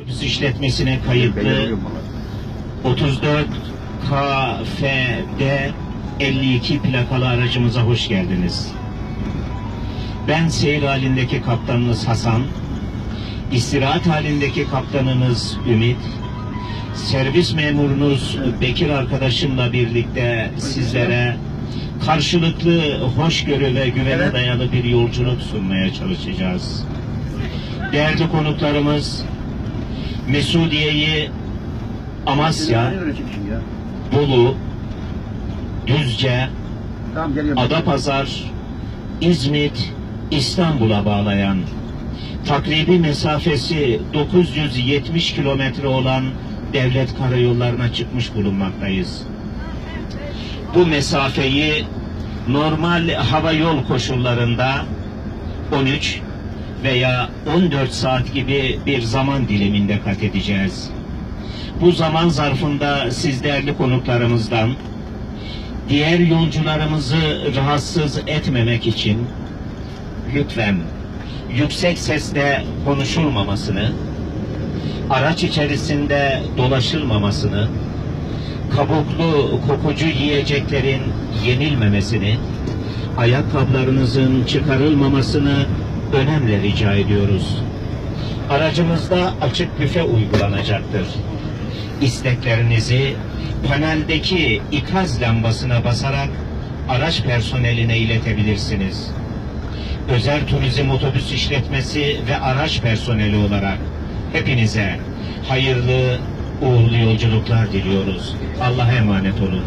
Otobüs işletmesine kayıtlı 34 KFD 52 plakalı aracımıza hoş geldiniz. Ben seyir halindeki kaptanınız Hasan, istirahat halindeki kaptanınız Ümit, servis memurunuz Bekir arkadaşımla birlikte sizlere karşılıklı hoşgörü ve güvene dayalı bir yolculuk sunmaya çalışacağız. Değerli konuklarımız Mesudiye'yi Amasya, Bolu, Düzce. Adapazarı, İzmit, İstanbul'a bağlayan takribi mesafesi 970 kilometre olan devlet karayollarına çıkmış bulunmaktayız. Bu mesafeyi normal hava yol koşullarında 13 veya 14 saat gibi bir zaman diliminde kat edeceğiz. Bu zaman zarfında siz değerli konuklarımızdan diğer yolcularımızı rahatsız etmemek için lütfen yüksek sesle konuşulmamasını, araç içerisinde dolaşılmamasını, kabuklu kokucu yiyeceklerin yenilmemesini, ayakkabılarınızın çıkarılmamasını önemli rica ediyoruz. Aracımızda açık büfe uygulanacaktır. İsteklerinizi paneldeki ikaz lambasına basarak araç personeline iletebilirsiniz. Özel Turizm Otobüs İşletmesi ve araç personeli olarak hepinize hayırlı, uğurlu yolculuklar diliyoruz. Allah'a emanet olun.